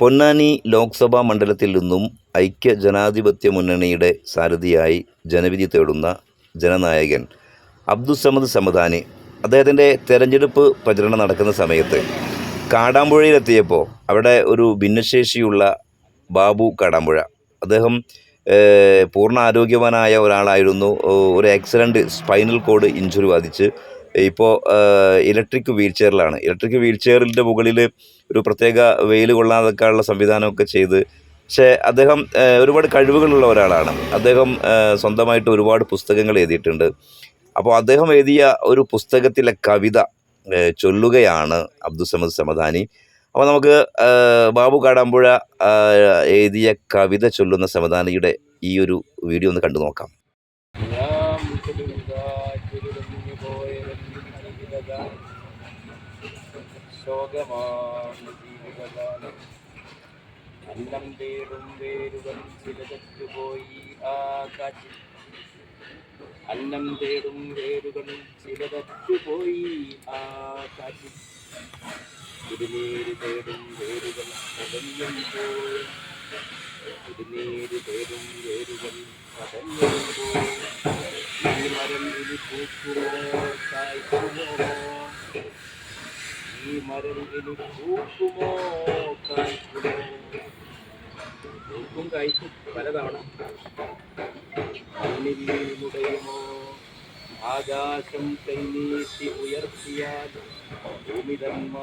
പൊന്നാനി ലോക്സഭാ മണ്ഡലത്തിൽ നിന്നും ഐക്യ ജനാധിപത്യ മുന്നണിയുടെ സാരഥിയായി ജനവിധി തേടുന്ന ജനനായകൻ അബ്ദുസമദ് സമദാനി. അദ്ദേഹത്തിന്റെ തെരഞ്ഞെടുപ്പ് പ്രചരണം നടക്കുന്ന സമയത്ത് കാടാമ്പുഴയിലെത്തിയപ്പോൾ അവിടെ ഒരു ഭിന്നശേഷിയുള്ള ബാബു കാടാമ്പുഴ. അദ്ദേഹം പൂർണ ആരോഗ്യവാനായ ഒരാളായിരുന്നു. ഒരു ആക്സിഡന്റ് സ്പൈനൽ കോഡ് ഇഞ്ചുറി ബാധിച്ച് ഇപ്പോൾ ഇലക്ട്രിക് വീൽ ചെയറിലാണ് ഇലക്ട്രിക് വീൽ ചെയറിന്റെ മുകളിൽ ഒരു പ്രത്യേക വെയിൽ കൊള്ളാതെക്കാനുള്ള സംവിധാനമൊക്കെ ചെയ്ത് പക്ഷേ അദ്ദേഹം ഒരുപാട് കഴിവുകളുള്ള ഒരാളാണ്. അദ്ദേഹം സ്വന്തമായിട്ട് ഒരുപാട് പുസ്തകങ്ങൾ എഴുതിയിട്ടുണ്ട്. അപ്പോൾ അദ്ദേഹം എഴുതിയ ഒരു പുസ്തകത്തിലെ കവിത ചൊല്ലുകയാണ് അബ്ദുസമദ് സമദാനി. അപ്പോൾ നമുക്ക് ബാബു കാടാമ്പുഴ എഴുതിയ കവിത ചൊല്ലുന്ന സമദാനിയുടെ ഈ ഒരു വീഡിയോ ഒന്ന് കണ്ടു നോക്കാം. ജീവിതകാലം അന്നം തേടും വേരുകൾ ചിലതറ്റുപോയി ആ കാറ്റിൽ അന്നം തേടും വേരുകൾ ചിലതറ്റുപോയി ആ കാറ്റിൽ കുടിനീര് തേടും വേരുകൾ കടഞ്ഞും പോയി കുടിനീര് തേടും വേരുകൾ കടഞ്ഞും പോയി ഈ മരം പലതവണ മുടയുമോ ആകാശം കൈനീട്ടി ഉയർത്തിയാൽ ഭൂമി തന്മാ